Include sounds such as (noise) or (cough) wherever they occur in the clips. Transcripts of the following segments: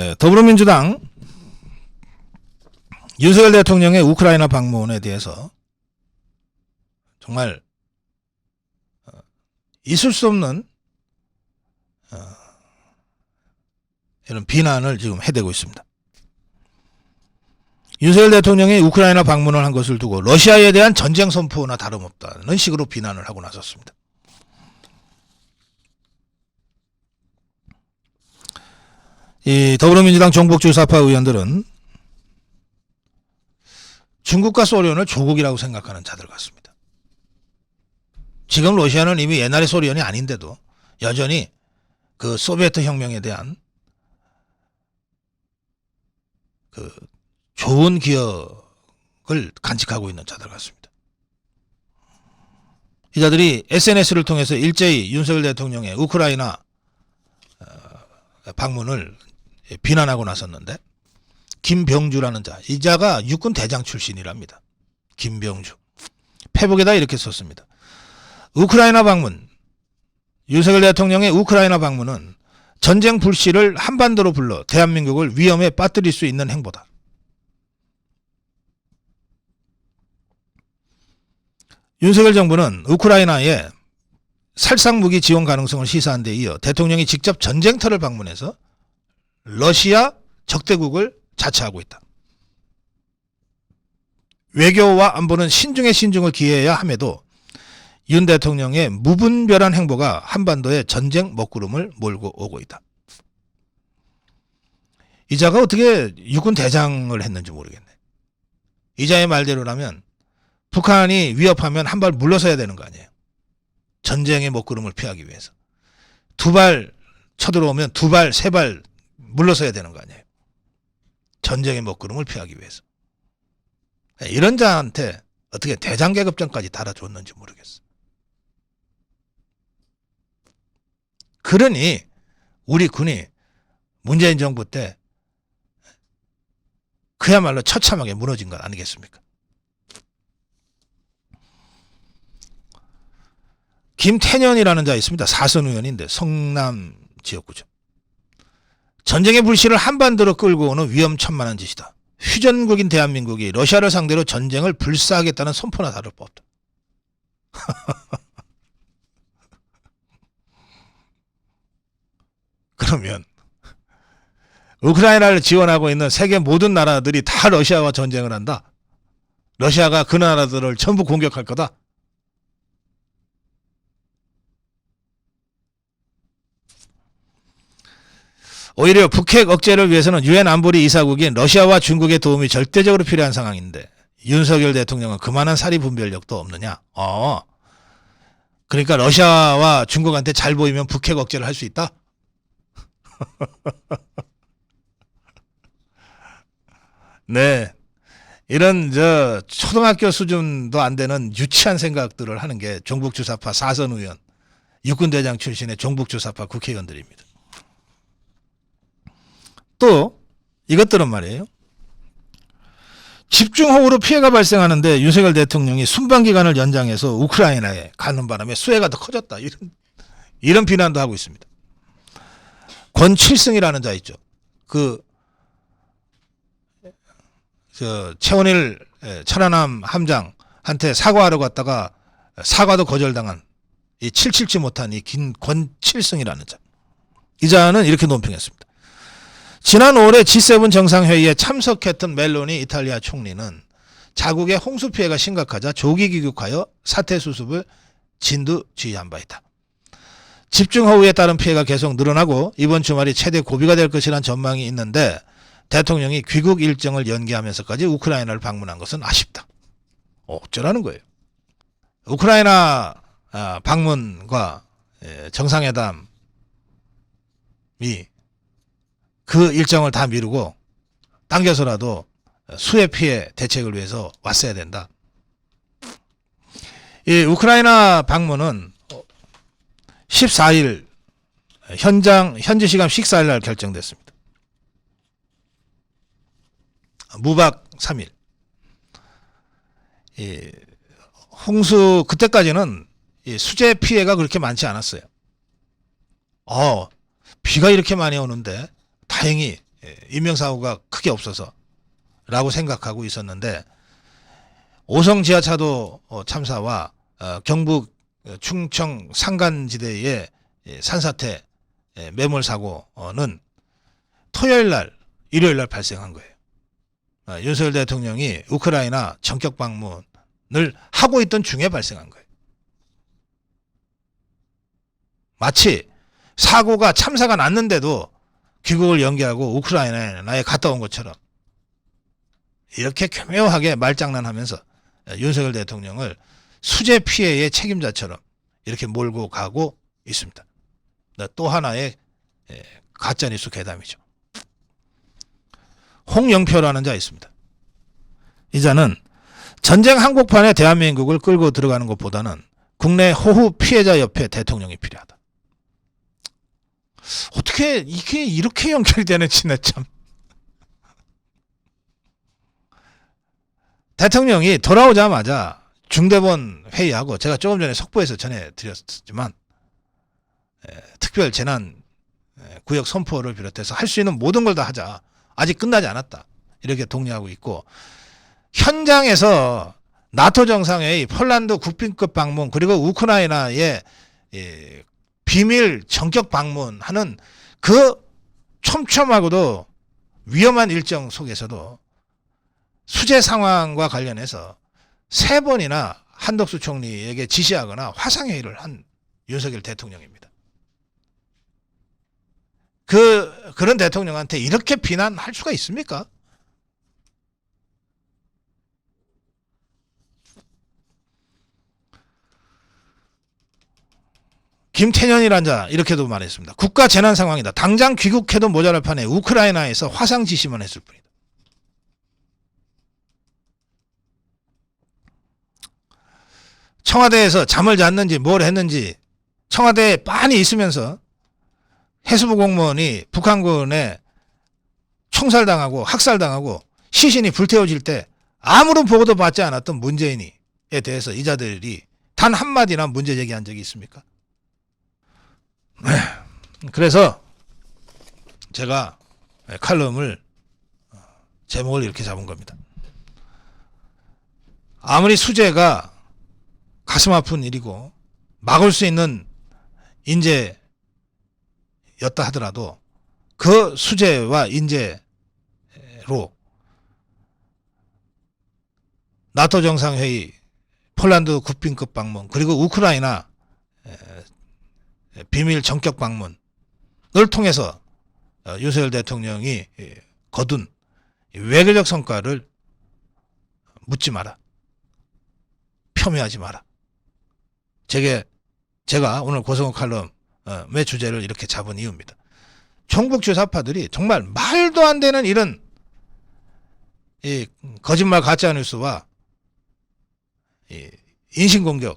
에, 더불어민주당 윤석열 대통령의 우크라이나 방문에 대해서 정말 어, 있을 수 없는 어, 이런 비난을 지금 해대고 있습니다. 윤석열 대통령이 우크라이나 방문을 한 것을 두고 러시아에 대한 전쟁 선포나 다름없다는 식으로 비난을 하고 나섰습니다. 이 더불어민주당 종북주사파 의원들은 중국과 소련을 조국이라고 생각하는 자들 같습니다. 지금 러시아는 이미 옛날의 소련이 아닌데도 여전히 그 소비에트 혁명에 대한 그 좋은 기억을 간직하고 있는 자들 같습니다. 이 자들이 SNS를 통해서 일제히 윤석열 대통령의 우크라이나 어, 방문을 비난하고 나섰는데 김병주라는 자, 이 자가 육군 대장 출신이랍니다. 김병주. 페북에다 이렇게 썼습니다. 우크라이나 방문. 윤석열 대통령의 우크라이나 방문은 전쟁 불씨를 한반도로 불러 대한민국을 위험에 빠뜨릴 수 있는 행보다. 윤석열 정부는 우크라이나에 살상 무기 지원 가능성을 시사한 데 이어 대통령이 직접 전쟁터를 방문해서 러시아 적대국을 자처하고 있다. 외교와 안보는 신중에 신중을 기해야 함에도 윤 대통령의 무분별한 행보가 한반도에 전쟁 먹구름을 몰고 오고 있다. 이자가 어떻게 육군 대장을 했는지 모르겠네. 이자의 말대로라면 북한이 위협하면 한 발 물러서야 되는 거 아니에요. 전쟁의 먹구름을 피하기 위해서. 두 발 쳐들어오면 두 발, 세 발 물러서야 되는 거 아니에요. 전쟁의 먹구름을 피하기 위해서. 이런 자한테 어떻게 대장 계급전까지 달아줬는지 모르겠어. 그러니 우리 군이 문재인 정부 때 그야말로 처참하게 무너진 것 아니겠습니까? 김태년이라는 자 있습니다. 사선 의원인데 성남 지역구죠. 전쟁의 불씨를 한반도로 끌고 오는 위험천만한 짓이다. 휴전국인 대한민국이 러시아를 상대로 전쟁을 불사하겠다는 선포나 다를 바 없다. (laughs) 그러면 우크라이나를 지원하고 있는 세계 모든 나라들이 다 러시아와 전쟁을 한다. 러시아가 그 나라들을 전부 공격할 거다. 오히려 북핵 억제를 위해서는 유엔 안보리 이사국인 러시아와 중국의 도움이 절대적으로 필요한 상황인데 윤석열 대통령은 그만한 사리 분별력도 없느냐? 어. 그러니까 러시아와 중국한테 잘 보이면 북핵 억제를 할 수 있다? (laughs) 네. 이런 저 초등학교 수준도 안 되는 유치한 생각들을 하는 게 종북주사파 사선 의원, 육군대장 출신의 종북주사파 국회의원들입니다. 또 이것들은 말이에요. 집중호우로 피해가 발생하는데 윤석열 대통령이 순방 기간을 연장해서 우크라이나에 가는 바람에 수해가 더 커졌다. 이런 이런 비난도 하고 있습니다. 권칠승이라는 자 있죠. 그, 저, 최원일 예, 천안함 함장한테 사과하러 갔다가 사과도 거절당한 이 칠칠치 못한 이 긴 권칠승이라는 자. 이 자는 이렇게 논평했습니다. 지난 5월 G7 정상회의에 참석했던 멜로니 이탈리아 총리는 자국의 홍수 피해가 심각하자 조기 귀국하여 사태 수습을 진두 지휘한 바 있다. 집중호우에 따른 피해가 계속 늘어나고 이번 주말이 최대 고비가 될 것이란 전망이 있는데 대통령이 귀국 일정을 연기하면서까지 우크라이나를 방문한 것은 아쉽다. 어쩌라는 거예요. 우크라이나 아, 방문과 예, 정상회담이 그 일정을 다 미루고 당겨서라도 수해 피해 대책을 위해서 왔어야 된다. 이 우크라이나 방문은 14일 현장 현지 시간 14일 날 결정됐습니다. 무박 3일. 이 홍수 그때까지는 이 수재 피해가 그렇게 많지 않았어요. 어, 비가 이렇게 많이 오는데 다행히 예, 인명사고가 크게 없어서 라고 생각하고 있었는데 오성 지하차도 어, 참사와 어, 경북 어, 충청 산간지대의 예, 산사태 예, 매몰 사고는 토요일 날, 일요일 날 발생한 거예요. 아, 윤석열 대통령이 우크라이나 전격 방문을 하고 있던 중에 발생한 거예요. 마치 사고가 참사가 났는데도 귀국을 연기하고 우크라이나에 갔다 온 것처럼 이렇게 교묘하게 말장난하면서 윤석열 대통령을 수재 피해의 책임자처럼 이렇게 몰고 가고 있습니다. 또 하나의 예, 가짜뉴스 괴담이죠. 홍영표라는 자 있습니다. 이 자는 전쟁 한복판에 대한민국을 끌고 들어가는 것보다는 국내 호후 피해자 옆에 대통령이 필요하다. 어떻게 이게 이렇게 연결이 되는지 나 참. 대통령이 돌아오자마자 중대본 회의하고 제가 조금 전에 속보에서 전해드렸지만 에, 특별 재난 에, 구역 선포를 비롯해서 할 수 있는 모든 걸 다 하자. 아직 끝나지 않았다. 이렇게 독려하고 있고 현장에서 나토 정상회의, 폴란드 국빈급 방문 그리고 우크라이나의 이 비밀 전격 방문하는 그 촘촘하고도 위험한 일정 속에서도 수재 상황과 관련해서 세 번이나 한덕수 총리에게 지시하거나 화상회의를 한 윤석열 대통령입니다. 그, 그런 대통령한테 이렇게 비난할 수가 있습니까? 김태년이란 자 이렇게도 말했습니다. 국가 재난 상황이다. 당장 귀국해도 모자랄 판에 우크라이나에서 화상 지시만 했을 뿐이다. 청와대에서 잠을 잤는지 뭘 했는지 청와대에 빤히 있으면서 해수부 공무원이 북한군에 총살당하고 학살당하고 시신이 불태워질 때 아무런 보고도 받지 않았던 문재인이에 대해서 이자들이 단 한마디나 문제 제기한 적이 있습니까? 네. 그래서 제가 칼럼을 제목을 이렇게 잡은 겁니다. 아무리 수재가 가슴 아픈 일이고 막을 수 있는 인재였다 하더라도 그 수재와 인재로 나토 정상회의, 폴란드 국빈급 방문, 그리고 우크라이나 비밀 전격 방문을 통해서 어, 윤석열 대통령이 거둔 외교적 성과를 묻지 마라. 폄훼하지 마라. 제게 제가 오늘 고성호 칼럼의 주제를 이렇게 잡은 이유입니다. 전국 주사파들이 정말 말도 안 되는 이런 이 거짓말 가짜 뉴스와 이 인신 공격을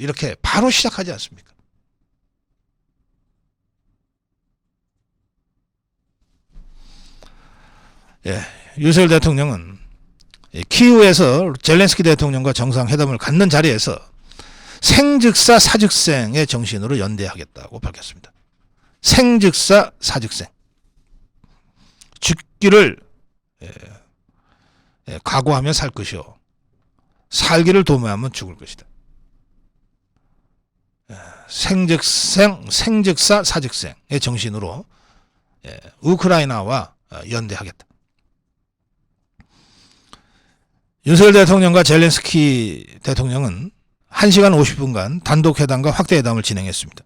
이렇게 바로 시작하지 않습니까? 예, 윤석열 대통령은 키우에서 젤렌스키 대통령과 정상회담을 갖는 자리에서 생즉사 사즉생의 정신으로 연대하겠다고 밝혔습니다. 생즉사 사즉생. 죽기를 예, 예, 각오하며 살 것이요. 살기를 도모하면 죽을 것이다. 예, 생즉생, 생즉사 사즉생의 정신으로 예, 우크라이나와 어, 연대하겠다. 윤석열 대통령과 젤렌스키 대통령은 1시간 50분간 단독 회담과 확대 회담을 진행했습니다.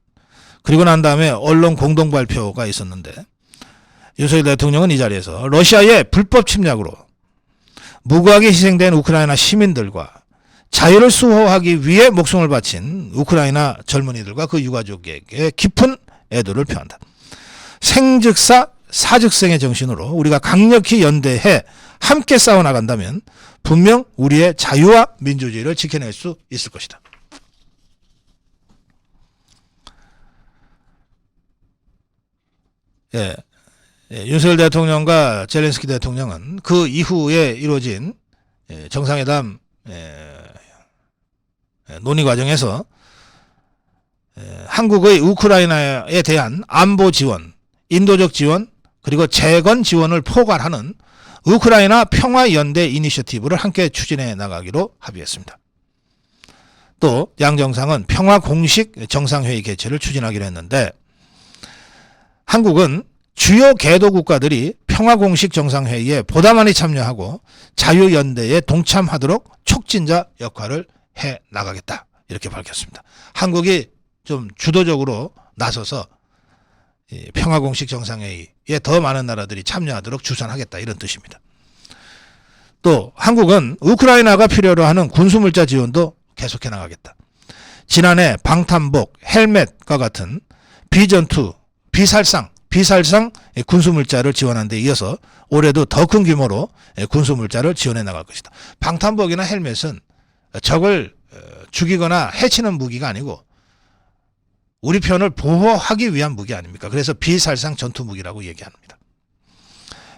그리고 난 다음에 언론 공동 발표가 있었는데 윤석열 대통령은 이 자리에서 러시아의 불법 침략으로 무고하게 희생된 우크라이나 시민들과 자유를 수호하기 위해 목숨을 바친 우크라이나 젊은이들과 그 유가족에게 깊은 애도를 표한다. 생즉사 사즉생의 정신으로 우리가 강력히 연대해 함께 싸워나간다면 분명 우리의 자유와 민주주의를 지켜낼 수 있을 것이다. 예, 예, 윤석열 대통령과 젤렌스키 대통령은 그 이후에 이루어진 예, 정상회담 예, 예, 논의 과정에서 예, 한국의 우크라이나에 대한 안보 지원, 인도적 지원, 그리고 재건 지원을 포괄하는 우크라이나 평화연대 이니셔티브를 함께 추진해 나가기로 합의했습니다. 또 양 정상은 평화 공식 정상회의 개최를 추진하기로 했는데 한국은 주요 개도 국가들이 평화 공식 정상회의에 보다 많이 참여하고 자유연대에 동참하도록 촉진자 역할을 해 나가겠다. 이렇게 밝혔습니다. 한국이 좀 주도적으로 나서서 이 평화 공식 정상회의에 더 많은 나라들이 참여하도록 주선하겠다. 이런 뜻입니다. 또 한국은 우크라이나가 필요로 하는 군수물자 지원도 계속해 나가겠다. 지난해 방탄복, 헬멧과 같은 비전투, 비살상, 비살상 군수물자를 지원한 데 이어서 올해도 더 큰 규모로 군수물자를 지원해 나갈 것이다. 방탄복이나 헬멧은 적을 어, 죽이거나 해치는 무기가 아니고 우리 편을 보호하기 위한 무기 아닙니까? 그래서 비살상 전투 무기라고 얘기합니다.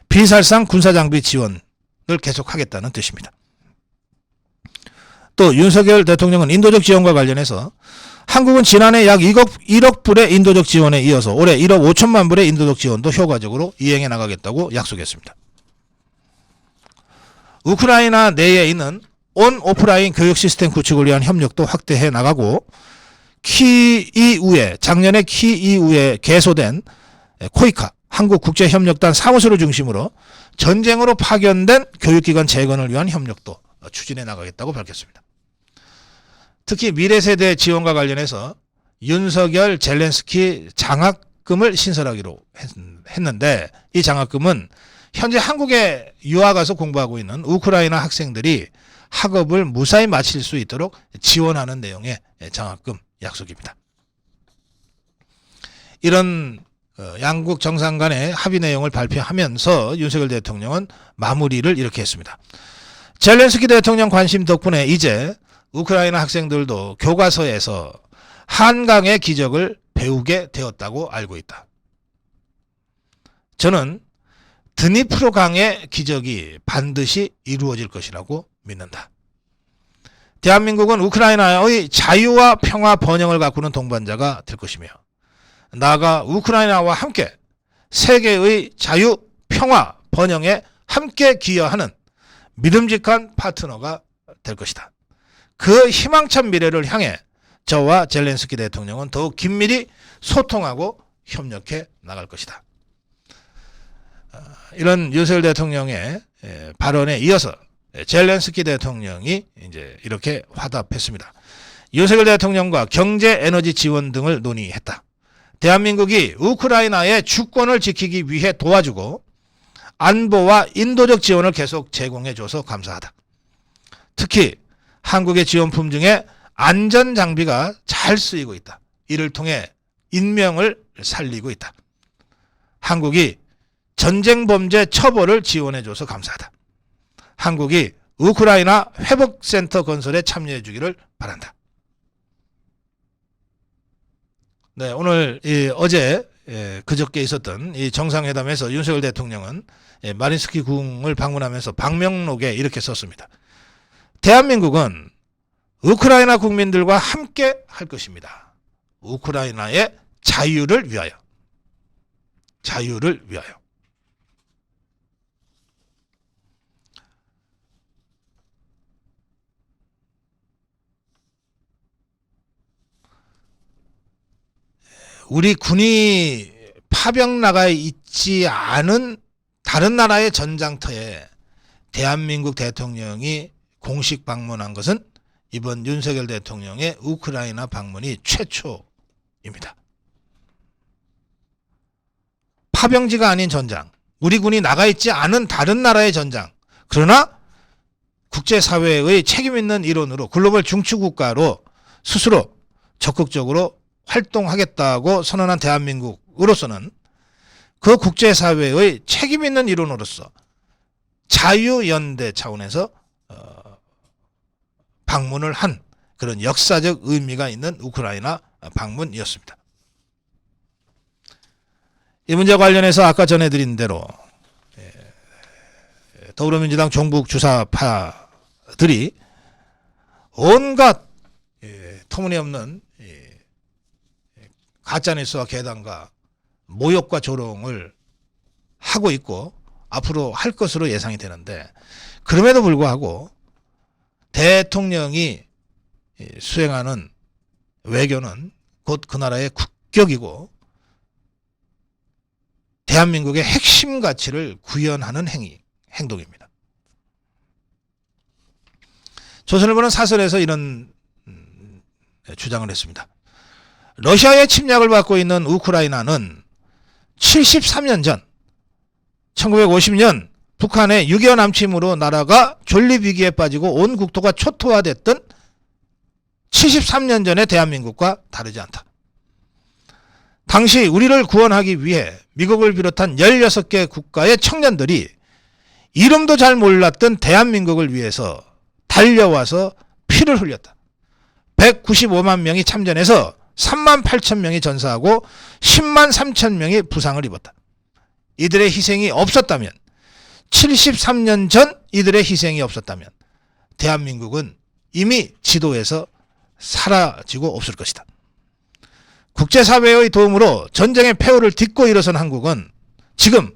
비살상 군사장비 지원을 계속하겠다는 뜻입니다. 또 윤석열 대통령은 인도적 지원과 관련해서 한국은 지난해 약 2억, 1억 불의 인도적 지원에 이어서 올해 1억 5천만 불의 인도적 지원도 효과적으로 이행해 나가겠다고 약속했습니다. 우크라이나 내에 있는 온 오프라인 교육 시스템 구축을 위한 협력도 확대해 나가고 키 이후에 작년에 키 이후에 개소된 코이카 한국국제협력단 사무소를 중심으로 전쟁으로 파견된 교육기관 재건을 위한 협력도 추진해 나가겠다고 밝혔습니다. 특히 미래 세대 지원과 관련해서 윤석열 젤렌스키 장학금을 신설하기로 했, 는데 이 장학금은 현재 한국에 유학 가서 공부하고 있는 우크라이나 학생들이 학업을 무사히 마칠 수 있도록 지원하는 내용의 장학금 약속입니다. 이런 어, 양국 정상 간의 합의 내용을 발표하면서 윤석열 대통령은 마무리를 이렇게 했습니다. 젤렌스키 대통령 관심 덕분에 이제 우크라이나 학생들도 교과서에서 한강의 기적을 배우게 되었다고 알고 있다. 저는 드니프로 강의 기적이 반드시 이루어질 것이라고 믿는다. 대한민국은 우크라이나의 자유와 평화 번영을 가꾸는 동반자가 될 것이며 나아가 우크라이나와 함께 세계의 자유, 평화, 번영에 함께 기여하는 믿음직한 파트너가 될 것이다. 그 희망찬 미래를 향해 저와 젤렌스키 대통령은 더욱 긴밀히 소통하고 협력해 나갈 것이다. 어, 이런 윤석열 대통령의 예, 발언에 이어서 젤렌스키 대통령이 이제 이렇게 화답했습니다. 윤석열 대통령과 경제 에너지 지원 등을 논의했다. 대한민국이 우크라이나의 주권을 지키기 위해 도와주고 안보와 인도적 지원을 계속 제공해줘서 감사하다. 특히 한국의 지원품 중에 안전 장비가 잘 쓰이고 있다. 이를 통해 인명을 살리고 있다. 한국이 전쟁 범죄 처벌을 지원해줘서 감사하다. 한국이 우크라이나 회복센터 건설에 참여해 주기를 바란다. 네, 오늘 이 어제 예, 그저께 있었던 이 정상회담에서 윤석열 대통령은 예, 마린스키 궁을 방문하면서 방명록에 이렇게 썼습니다. 대한민국은 우크라이나 국민들과 함께 할 것입니다. 우크라이나의 자유를 위하여. 자유를 위하여. 우리 군이 파병 나가 있지 않은 다른 나라의 전장터에 대한민국 대통령이 공식 방문한 것은 이번 윤석열 대통령의 우크라이나 방문이 최초입니다. 파병지가 아닌 전장, 우리 군이 나가 있지 않은 다른 나라의 전장, 그러나 국제사회의 책임 있는 일원으로 글로벌 중추국가로 스스로 적극적으로 활동하겠다고 선언한 대한민국으로서는 그 국제사회의 책임 있는 일원으로서 자유연대 차원에서 어, 방문을 한 그런 역사적 의미가 있는 우크라이나 방문이었습니다. 이 문제 관련해서 아까 전해드린 대로 예, 더불어민주당 종북 주사파들이 온갖 예, 터무니없는 가짜뉴스와 계단과 모욕과 조롱을 하고 있고 앞으로 할 것으로 예상이 되는데 그럼에도 불구하고 대통령이 수행하는 외교는 곧 그 나라의 국격이고 대한민국의 핵심 가치를 구현하는 행위, 행동입니다. 조선일보는 사설에서 이런 음, 주장을 했습니다. 러시아의 침략을 받고 있는 우크라이나는 73년 전 1950년 북한의 6.25 남침으로 나라가 존립 위기에 빠지고 온 국토가 초토화됐던 73년 전의 대한민국과 다르지 않다. 당시 우리를 구원하기 위해 미국을 비롯한 16개 국가의 청년들이 이름도 잘 몰랐던 대한민국을 위해서 달려와서 피를 흘렸다. 195만 명이 참전해서 3만 8천 명이 전사하고 10만 3천 명이 부상을 입었다. 이들의 희생이 없었다면 73년 전 이들의 희생이 없었다면 대한민국은 이미 지도에서 사라지고 없을 것이다. 국제사회의 도움으로 전쟁의 폐허를 딛고 일어선 한국은 지금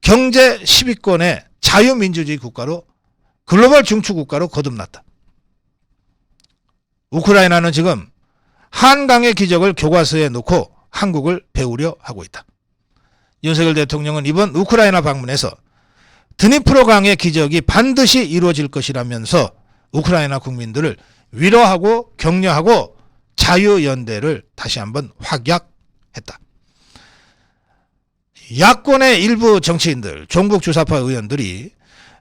경제 10위권의 자유민주주의 국가로 글로벌 중추 국가로 거듭났다. 우크라이나는 지금 한강의 기적을 교과서에 놓고 한국을 배우려 하고 있다. 윤석열 대통령은 이번 우크라이나 방문에서 드니프로 강의 기적이 반드시 이루어질 것이라면서 우크라이나 국민들을 위로하고 격려하고 자유연대를 다시 한번 확약했다. 야권의 일부 정치인들, 종북 주사파 의원들이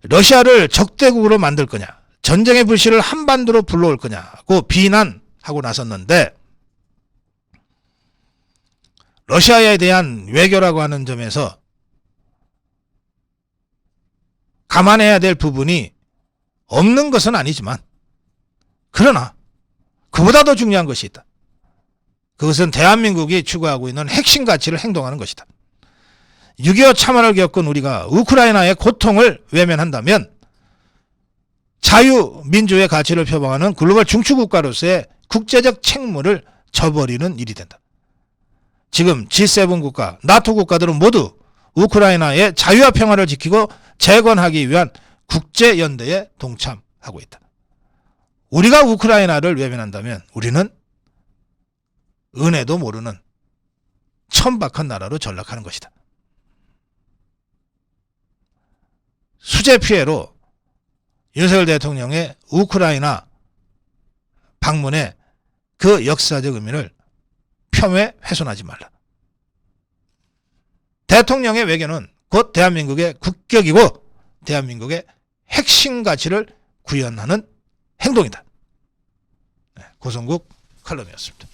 러시아를 적대국으로 만들 거냐, 전쟁의 불씨를 한반도로 불러올 거냐고 비난하고 나섰는데 러시아에 대한 외교라고 하는 점에서 감안해야 될 부분이 없는 것은 아니지만 그러나 그보다 더 중요한 것이 있다. 그것은 대한민국이 추구하고 있는 핵심 가치를 행동하는 것이다. 6.25 참화를 겪은 우리가 우크라이나의 고통을 외면한다면 자유민주의 가치를 표방하는 글로벌 중추국가로서의 국제적 책무를 저버리는 일이 된다. 지금 G7 국가, 나토 국가들은 모두 우크라이나의 자유와 평화를 지키고 재건하기 위한 국제 연대에 동참하고 있다. 우리가 우크라이나를 외면한다면 우리는 은혜도 모르는 천박한 나라로 전락하는 것이다. 수재 피해로 윤석열 대통령의 우크라이나 방문의 그 역사적 의미를 폄훼 훼손하지 말라. 대통령의 외교는 곧 대한민국의 국격이고 대한민국의 핵심 가치를 구현하는 행동이다. 네, 고성국 칼럼이었습니다.